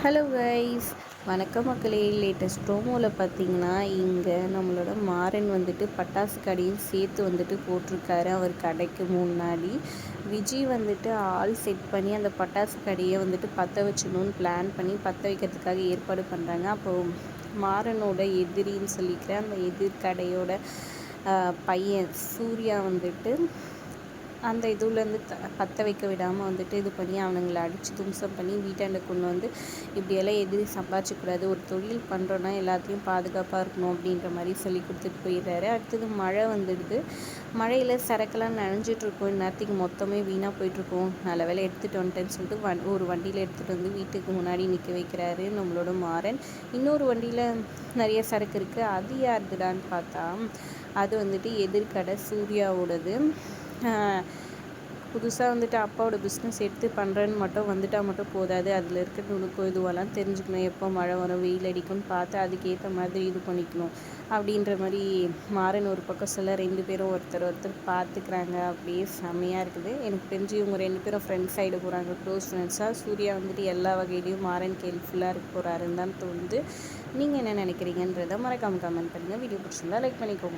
Hello guys வணக்கம் மக்களே. Latest ப்ரோமோவில் பார்த்தீங்கன்னா இங்கே நம்மளோட மாறன் வந்துட்டு பட்டாசு கடையும் சேர்த்து வந்துட்டு போட்டிருக்காரு. அவர் கடைக்கு முன்னாடி விஜய் வந்துட்டு ஆள் செட் பண்ணி அந்த பட்டாசு கடையை வந்துட்டு பற்ற வச்சணும்னு பிளான் பண்ணி பற்ற வைக்கிறதுக்காக ஏற்பாடு பண்ணுறாங்க அப்போது மாறனோட எதிரின்னு சொல்லிக்கிறேன் அந்த எதிர் கடையோட பையன் சூர்யா வந்துட்டு அந்த இதுலேருந்து த பற்ற வைக்க விடாமல் வந்துட்டு இது பண்ணி அவனுங்களை அடித்து தும்சம் பண்ணி வீட்டாண்ட கொண்டு வந்து இப்படியெல்லாம் எதிரி சம்பாதிச்சக்கூடாது. ஒரு தொழில் பண்ணுறோன்னா எல்லாத்தையும் பாதுகாப்பாக இருக்கணும் அப்படின்ற மாதிரி சொல்லி கொடுத்துட்டு போயிடுறாரு. அடுத்தது மழை வந்துடுது. மழையில் சரக்கெல்லாம் நனைஞ்சிட்ருக்கோம். இந்நேரத்துக்கு மொத்தமே வீணாக போயிட்டுருக்கோம் நல்ல வேலை எடுத்துகிட்டு வந்துட்டேன்னு சொல்லிட்டு வன் ஒரு வண்டியில் எடுத்துகிட்டு வந்து வீட்டுக்கு முன்னாடி நிற்க வைக்கிறாரு நம்மளோட மாறன். இன்னொரு வண்டியில் நிறைய சரக்கு இருக்குது அது யாருதுடான்னு பார்த்தா அது வந்துட்டு எதிர்கடை சூர்யாவோடது. புதுசாக வந்துட்டு அப்பாவோட பிஸ்னஸ் எடுத்து பண்ணுறேன்னு மட்டும் வந்துட்டால் மட்டும் போதாது. அதில் இருக்கிற நுணுக்கம் இதுவெல்லாம் தெரிஞ்சுக்கணும். எப்போ மழை வரும் வெயில் அடிக்கும்னு பார்த்து அதுக்கேற்ற மாதிரி இது பண்ணிக்கணும். அப்படின்ற மாதிரி மாறன் ஒரு பக்கம் சொல்ல ரெண்டு பேரும் ஒருத்தர் ஒருத்தர் பார்த்துக்கிறாங்க. அப்படியே செம்மையாக இருக்குது. எனக்கு தெரிஞ்சு இவங்க ரெண்டு பேரும் ஃப்ரெண்ட்ஸ் சைடு போகிறாங்க க்ளோஸ் ஃப்ரெண்ட்ஸாக சூர்யா வந்துட்டு எல்லா வகையிலையும் மாறனுக்கு ஹெல்ப்ஃபுல்லாக இருக்க போகிறாருன்னு தான் தோணுது. நீங்கள் என்ன நினைக்கிறீங்கன்றதை மறக்காமல் கமெண்ட் பண்ணுங்கள் வீடியோ பிடிச்சிருந்தா லைக் பண்ணிக்கோங்க.